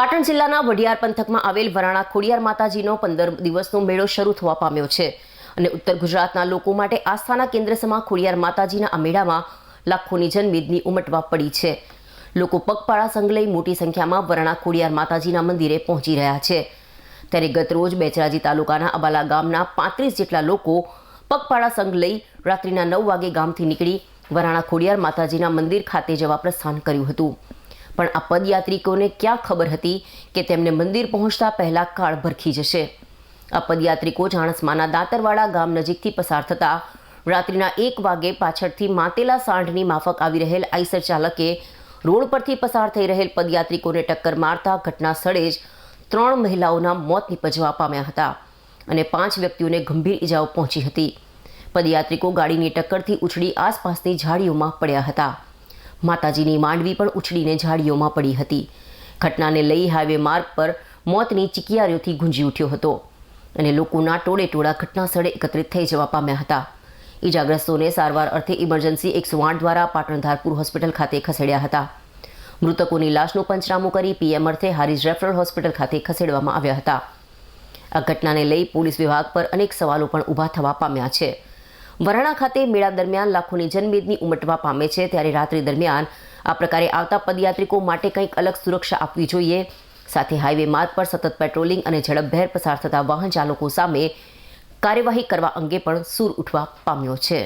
પાટણ જિલ્લાના વઢિયાર પંથકમાં આવેલ વરાણા ખોડિયાર માતાજીનો પંદર દિવસનો મેળો શરૂ થવા પામ્યો છે અને ઉત્તર ગુજરાતના લોકો માટે આસ્થાના કેન્દ્ર સમા ખોડિયાર માતાજીના આ મેળામાં લાખોની જનમેદની ઉમટવા પડી છે. લોકો પગપાળા સંઘ લઈ મોટી સંખ્યામાં વરાણા ખોડિયાર માતાજીના મંદિરે પહોંચી રહ્યા છે. ત્યારે ગતરોજ બેચરાજી તાલુકાના અબાલા ગામના પાંત્રીસ જેટલા લોકો પગપાળા સંઘ લઈ રાત્રિના નવ વાગે ગામથી નીકળી વરાણા ખોડિયાર માતાજીના મંદિર ખાતે જવા પ્રસ્થાન કર્યું હતું. પણ આ પદયાત્રિકોને ક્યાં ખબર હતી કે તેમને મંદિર પહોંચતા પહેલાં કાળ ભરખી જશે? આ પદયાત્રિકો જાણસમાના દાંતરવાડા ગામ નજીકથી પસાર થતાં રાત્રિના એક વાગે પાછળથી માતેલા સાંઢની માફક આવી રહેલ આઈસર ચાલકે રોડ પરથી પસાર થઈ રહેલ પદયાત્રિકોને ટક્કર મારતા ઘટના સ્થળે જ ત્રણ મહિલાઓના મોત નિપજવા પામ્યા હતા અને પાંચ વ્યક્તિઓને ગંભીર ઇજાઓ પહોંચી હતી. પદયાત્રિકો ગાડીની ટક્કરથી ઉછળી આસપાસની ઝાડીઓમાં પડ્યા હતા. માતાજીની માંડવી પણ ઉછળીને ઝાડીઓમાં પડી હતી. ઘટનાને લઈ હાઈવે માર્ગ પર મોતની ચીકિયારીઓથી ગુંજી ઉઠ્યો હતો અને લોકોના ટોળે ટોળા ઘટના સ્થળે એકત્રિત થઈ જવા પામ્યા હતા. ઈજાગ્રસ્તોને સારવાર અર્થે ઇમરજન્સી એકસો આઠ દ્વારા પાટણ ધારપુર હોસ્પિટલ ખાતે ખસેડ્યા હતા. મૃતકોની લાશનું પંચનામું કરી પીએમ અર્થે હારીજ રેફરલ હોસ્પિટલ ખાતે ખસેડવામાં આવ્યા હતા. આ ઘટનાને લઈ પોલીસ વિભાગ પર અનેક સવાલો પણ ઊભા થવા પામ્યા છે. વરાણા ખાતે મેળા દરમિયાન લાખોની જનમેદની ઉમટવા પામે છે. ત્યારે રાત્રિ દરમિયાન આ પ્રકારે આવતા પદયાત્રિકો માટે કંઈક અલગ સુરક્ષા આપવી જોઈએ. સાથે હાઈવે માર્ગ પર સતત પેટ્રોલિંગ અને ઝડપભેર પસાર થતા વાહન ચાલકો સામે કાર્યવાહી કરવા અંગે પણ સૂર ઉઠવા પામ્યો છે.